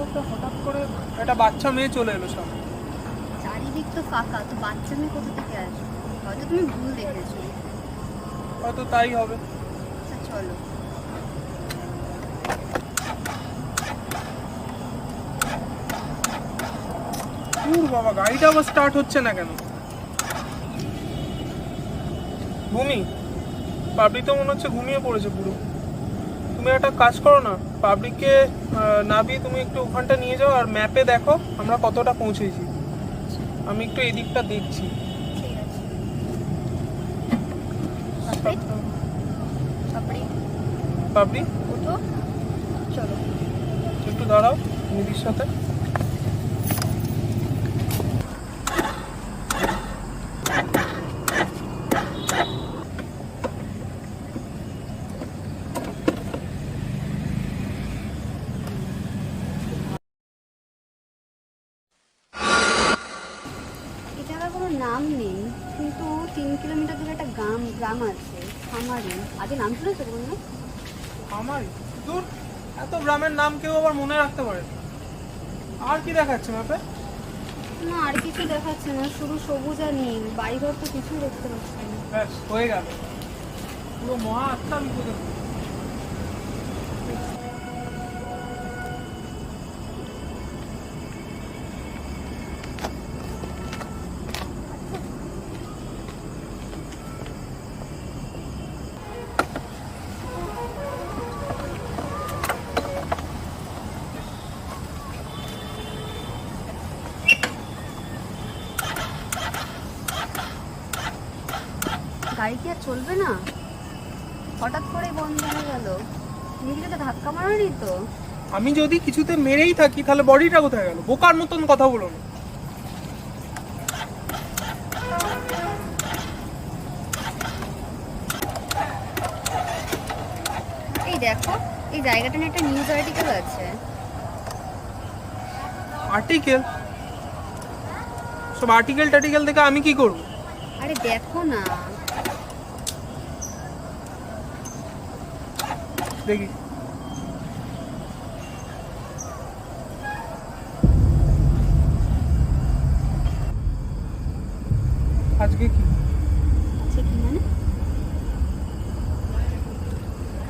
গাড়ি হঠাৎ করে একটা বাচ্চা মেয়ে চলে এলো সামনে। চারিদিক তো ফাঁকা তো বাচ্চা মেয়ে কোথা থেকে আসবে? হয়তো তুমি ভুল দেখেছ। হয়তো তাই হবে। আচ্ছা চলো। দূর বাবা গাড়িটা আবার স্টার্ট হচ্ছে না কেন? ভূমি পাবলিক তো মনে হচ্ছে ঘুমিয়ে পড়েছে পুরো। তুমি একটা কাজ করো না পাবলিককে নাবিয়ে তুমি একটু ওখানটা নিয়ে যাও আর ম্যাপে দেখো আমরা কতটা পৌঁছেছি। আমি একটু এদিকটা দেখছি। ঠিক আছে পাপড়ি পাপড়ি পাবলি ওঠো চলো। একটু দাঁড়াও নিধির সাথে এই জায়গার কোনো নাম নেই কিন্তু তিন কিলোমিটার দূরে একটা গ্রাম গ্রাম আছে খামারি আগে নাম শুনেছো কোনো আমারই দূর এত গ্রামের মনে রাখতে পারে। না। আর কি দেখাচ্ছে ম্যাপে না আর কিছু দেখাচ্ছে না শুধু সবুজ আর নীল বাইরে তো কিছুই দেখতে পাচ্ছি না। ব্যাস হয়ে গেল। পুরো মহা আত্মা বিপদে তুমি ধাক্কা মারোনি তো? আমি যদি কিছুতে মেরেই থাকি তাহলে বডিটা কোথায় গেল? বোকার মতন কথা বলো না। এই দেখো এই জায়গাটা নিয়ে একটা নিউজ আর্টিকেল আছে। আর্টিকেল সব আর্টিকেল টার্টিকেল দেখে আমি কি করব? আরে দেখো না। দেখি। আজকে কি? কি মানে?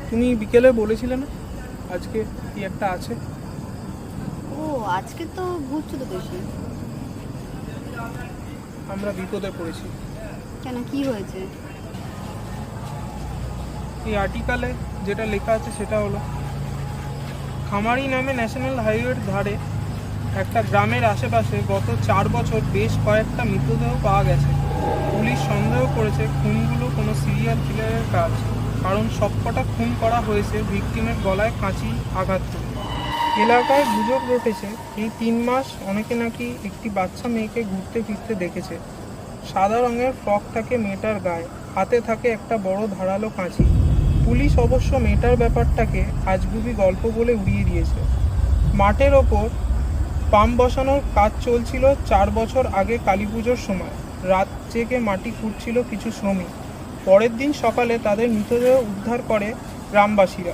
তুমি বিকেলে বলেছিলে না আজকে কি একটা আছে? ও আজকে তো ভূত চতুর্দশী আমরা বিপদে পড়েছি। কেন কি হয়েছে? এই আর্টিকেলে যেটা লেখা আছে সেটা হলো খামারি নামে ন্যাশনাল হাইওয়ের ধারে একটা গ্রামের আশেপাশে গত চার বছর বেশ কয়েকটা মৃতদেহ পাওয়া গেছে। পুলিশ সন্দেহ করেছে খুনগুলো কোনো সিরিয়াল কিলারের কাজ, কারণ সবকটা খুন করা হয়েছে ভিকটিমের গলায় কাঁচি আঘাত এলাকায় গুজব রটেছে এই তিন মাস অনেকে নাকি একটি বাচ্চা মেয়েকে ঘুরতে ফিরতে দেখেছে। সাদা রঙের ফ্রক থাকে মেয়েটার গায়ে, হাতে থাকে একটা বড় ধারালো কাঁচি। পুলিশ অবশ্য মেয়েটার ব্যাপারটাকে আজগুবি গল্প বলে উড়িয়ে দিয়েছে। মাঠের ওপর পাম্প বসানোর কাজ চলছিল চার বছর আগে কালী পুজোর সময়। রাত জেগে মাটি খুঁড়ছিল কিছু শ্রমিক। পরের দিন সকালে তাদের মৃতদেহ উদ্ধার করে গ্রামবাসীরা।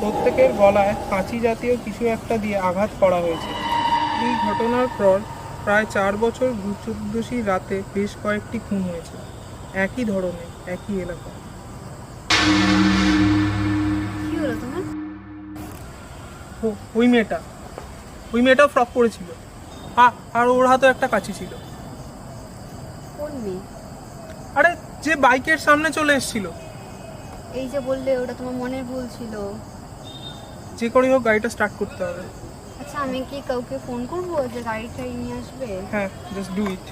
প্রত্যেকের গলায় কাঁচি জাতীয় কিছু একটা দিয়ে আঘাত করা হয়েছে। এই ঘটনার পর প্রায় চার বছর চতুর্দশী রাতে বেশ কয়েকটি খুন হয়েছে। একই ধরনের একই এলাকা। ওই মেয়েটা। ওই মেয়েটাও ফ্রক পরেছিল। আর ওর হাতেও একটা কাঁচি ছিল। কোন মেয়ে? আরে যে বাইকের সামনে চলে এসেছিল। এই যে বললে ওটা তোমার মনের ভুল ছিল। যে করেই হোক গাড়িটা স্টার্ট করতে হবে। আচ্ছা আমি কি কাউকে ফোন করব যে গাড়িটা নিয়ে আসবে? হ্যাঁ জাস্ট ডু ইট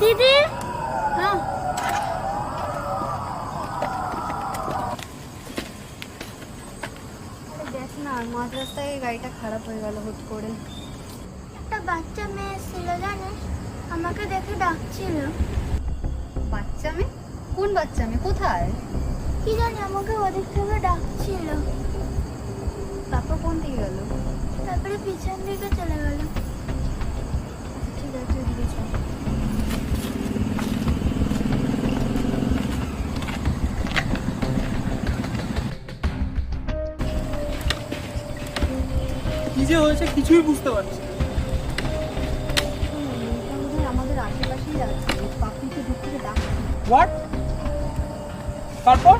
দিদি? হ্যাঁ। দেখ না মাঝ রাস্তায় গাড়িটা খারাপ হয়ে গেল হুট করে। বাচ্চা মেয়ে ছিল জানিস আমাকে দেখে ডাকছিল। বাচ্চা মেয়ে? কোন বাচ্চা মেয়ে? কোথায়? কি জানি আমাকে ওদিক থেকে ডাকছিল। তারপর কোন দিকে গেল? তারপরে পিছন দিকে চলে গেল। আচ্ছা, ঠিক আছে দিকে চল। কিছুই বুঝতে পারছি হোয়াট তারপর?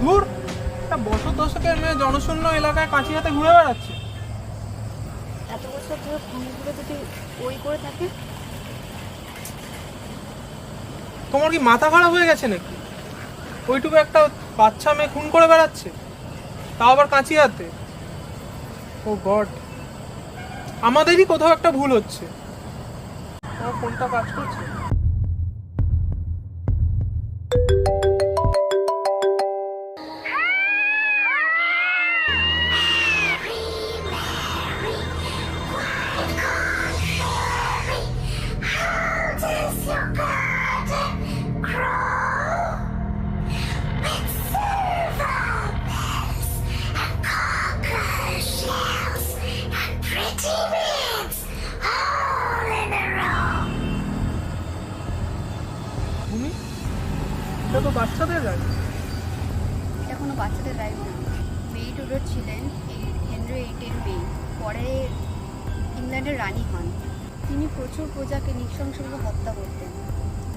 দূর একটা বছর দশকের মেয়ে জনশূন্য এলাকায় কাঁচি হাতে ঘুরে বেড়াচ্ছে। এত বছর ধরে ফোনগুলো যদি ওই করে থাকে? তোমার কি মাথা খারাপ হয়ে গেছে নাকি? ওইটুকু একটা বাচ্চা মেয়ে খুন করে বেড়াচ্ছে তাও আবার কাঁচি হাতে? Oh God. আমাদেরই কোথাও একটা ভুল হচ্ছে। ফোনটা কাজ করছে।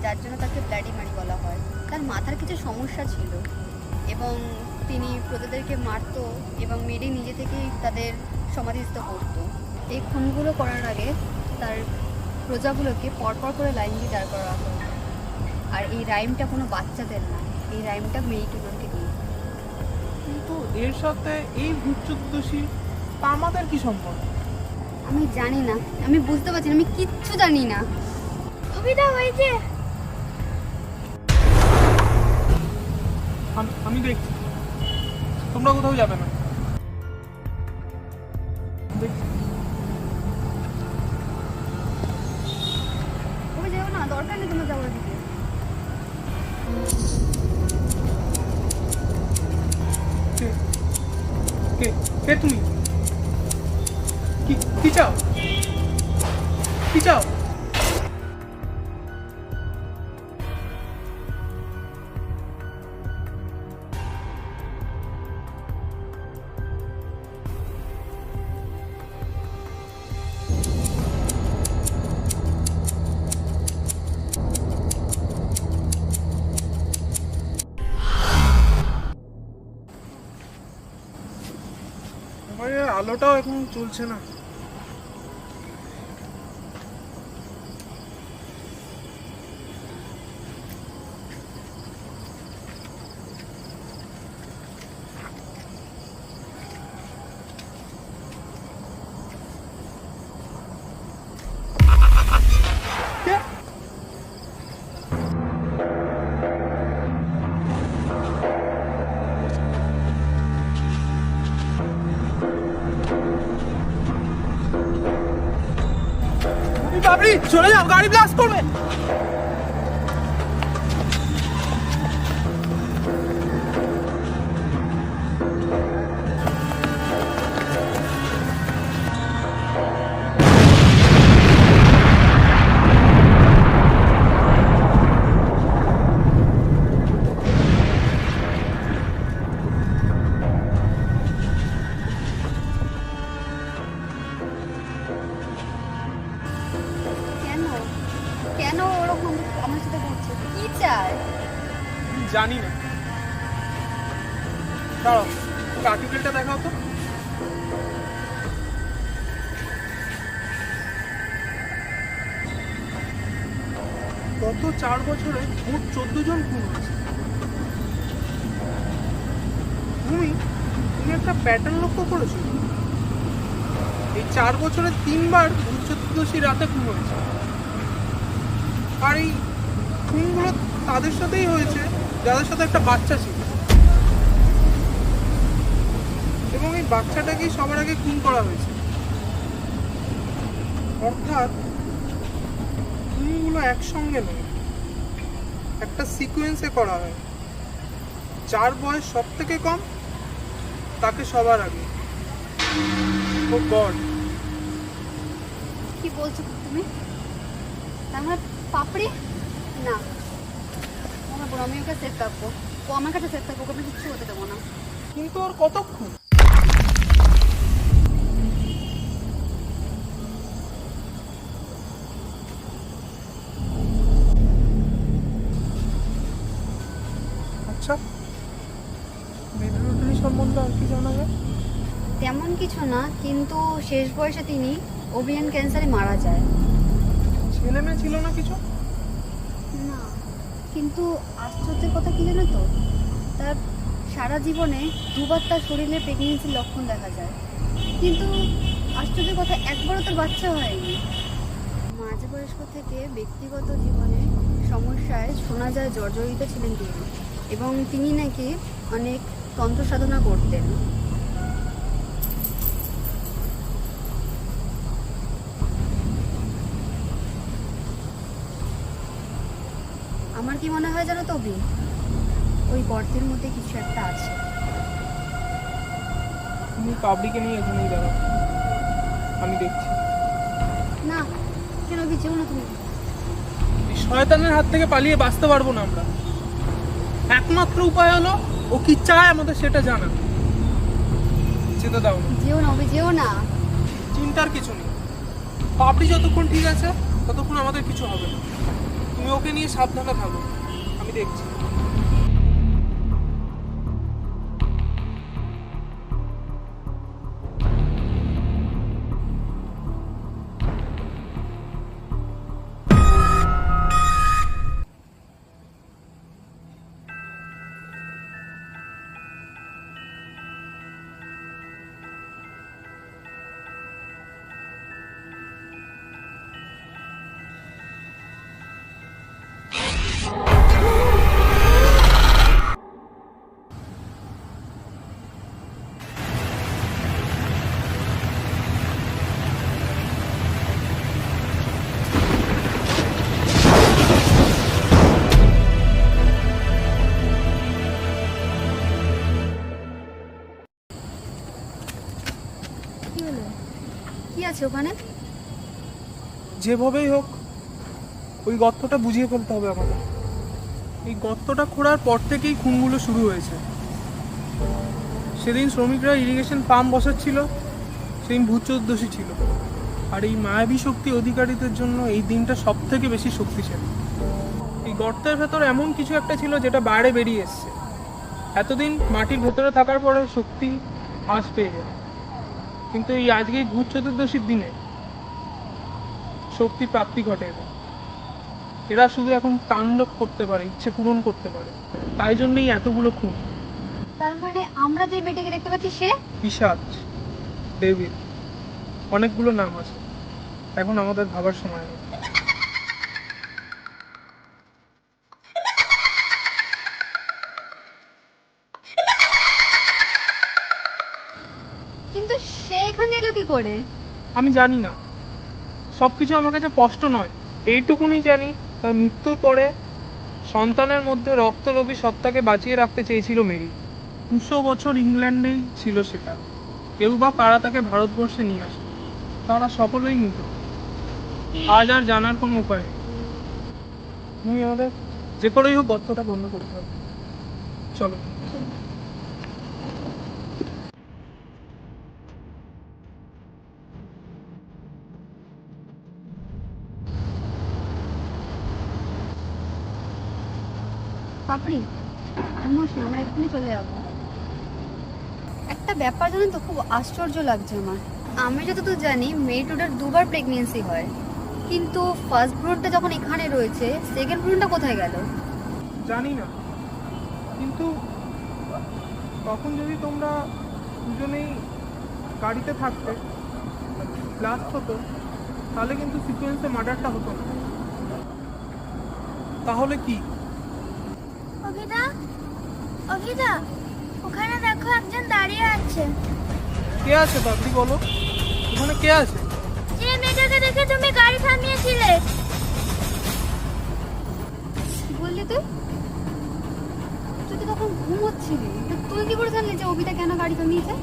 যার জন্য তাকে ব্লাডি মারি বলা হয়। তার মাথার কিছু সমস্যা ছিল এবং তিনি প্রজাদেরকে মারতো এবং মেরে নিজে থেকেই তাদের সমাধিস্থ করতো। এই খুনগুলো করার আগে তার প্রজাগুলোকে পরপর করে লাইন দিয়ে দাঁড় করা হতো। আর এই রাইমটা কোনো বাচ্চাদের না এই রাইমটা মেরি টুডোরকে দিয়ে। কিন্তু এর সাথে এই ভূত চতুর্দশী তা আমাদের কি সম্পর্ক? আমি জানি না আমি বুঝতে পারছি না আমি কিচ্ছু জানি না। কবিতা হয়েছে। আম- আমি দেখছি তোমরা কোথাও যাবে না দেখছি আলোটাও এখন চলছে না। চলে যাও গাড়ি ব্লাস্ট করবে। তুমি তুমি একটা প্যাটার্ন লক্ষ্য করেছ? এই চার বছরে তিনবার চতুর্দশী রাতে খুন হয়েছে। আর এই খুনগুলো তাদের সাথেই হয়েছে, যাদের সাথে একটা বাচ্চা ছিল। এবং এই বাচ্চাটাকেই সবার আগে খুন করা হয়েছে। অর্থাৎ খুনগুলো একসঙ্গে নয়। একটা সিকোয়েন্সে করা হয়। যার বয়স সব থেকে কম তাকে সবার আগে। Oh God. কি বলছো তুমি? তার মানে পাপড়ি? না। আমার বড় আমি ওকে সেট রাখব ও আমার কাছে সেট থাকবে ওকে কিচ্ছু হতে দেবো না। কিন্তু আর কতক্ষণ? আচ্ছা মেডরোডারি সম্বন্ধে আর কি জানা যায় তেমন কিছু না কিন্তু শেষ বয়সে তিনি ওভিয়ান ক্যান্সারে মারা যায়। ছেলে মেয়ে ছিল না কিছু? না কিন্তু আশ্চর্যের কথা কি জানো তো? তার সারা জীবনে দুবার তার শরীরে প্রেগনেন্সির লক্ষণ দেখা যায়। কিন্তু আশ্চর্যের কথা একবারও তার বাচ্চা হয়নি। মাঝবয়স্ক থেকে ব্যক্তিগত জীবনে সমস্যায় শোনা যায় জর্জরিত ছিলেন তিনি। এবং তিনি নাকি অনেক তন্ত্র সাধনা করতেন। আমার কি মনে হয় জানো তবি ওই গর্তের মধ্যে কিছু একটা আছে। তুমি কাবলিকে নিয়ে এখানেই দাঁড়াও। আমি দেখছি। না কেন বিচেও না তুমি। শয়তানের হাত থেকে পালিয়ে বাঁচতে পারব না আমরা। একমাত্র উপায় হলো ও কি চায় আমাদের সেটা জানা। যেতে দাও না। যেও না যেও না। চিন্তার কিছু নেই। পাপড়ি যতক্ষণ ঠিক আছে ততক্ষণ আমাদের কিছু হবে না। তুমি ওকে নিয়ে সাবধানে থাকো। আমি দেখছি। আছে ওখানে? যেভাবেই হোক, ওই গর্তটা বুঝিয়ে ফেলতে হবে আমাদের এই গর্তটা খোঁড়ার পর থেকেই খুনগুলো শুরু হয়েছে। সেদিন শ্রমিকরা ইরিগেশন পাম্প বসাচ্ছিল সেদিন ভূত চোদ্দশী ছিল। আর এই মায়াবী শক্তি অধিকারীদের জন্য এই দিনটা সব থেকে বেশি শক্তিশালী। এই গর্তের ভেতর এমন কিছু একটা ছিল যেটা বাইরে বেরিয়ে এসছে। এতদিন মাটির ভেতরে থাকার পরে শক্তি আজ পেয়ে যায় কিন্তু এই আজকে ঘুর চতুর্দশীর দিনে। শক্তি প্রাপ্তি ঘটে এদের। এরা শুধু এখন তাণ্ডব করতে পারে ইচ্ছে পূরণ করতে পারে। তাই জন্যই এতগুলো খুন। তার মানে আমরা যে মেয়েটাকে দেখতে পাচ্ছি সে? পিসাচ দেবীর অনেকগুলো নাম আছে। এখন আমাদের ভাবার সময় নেই কিন্তু সে এখানে এলো কি করে? আমি জানি না। সব আমার কাছে স্পষ্ট নয়। এইটুকুনি জানি, তার মৃত্যুর পরে সন্তানের মধ্যে রক্তলোভী সত্তাকে বাঁচিয়ে রাখতে চেয়েছিল মেরি। দুশো বছর ইংল্যান্ডেই ছিল সেটা। কেউ বা কারা তাকে ভারতবর্ষে নিয়ে আসে। তারা সকলেই মৃত। আজ আর জানার কোনো উপায় নেই। তুমি আমাদের যে করেই হোক গর্তটা বন্ধ করতে হবে। চলো। ঘুমোস আমরা এক্ষুনি চলে যাব। একটা ব্যাপার জানেন তো, খুব আশ্চর্য লাগছে আমার। আমি যতদূর জানি মেরিটোডার দুবার প্রেগনেন্সি হয়। কিন্তু ফার্স্ট ভ্রূণটা যখন এখানে রয়েছে সেকেন্ড ভ্রূণটা কোথায় গেল? জানি না। কিন্তু তখন যদি তোমরা দুজনেই গাড়িতে থাকতে ব্লাস্ট হতো, তাহলে কিন্তু সিকোয়েন্সে মার্ডারটা হতো না। তাহলে কি? অভিদা? অভিদা ওখানে দেখো একজন দাঁড়িয়ে আছে। কে আছে বাবলি বলো? ওখানে কে আছে? যে মেয়েটাকে দেখে তুমি গাড়ি থামিয়েছিলে। বললি তুই? তুই তো তখন ঘুমোচ্ছিলি। তুই কি করে জানলি যে অভিদা কেন গাড়ি থামিয়েছে?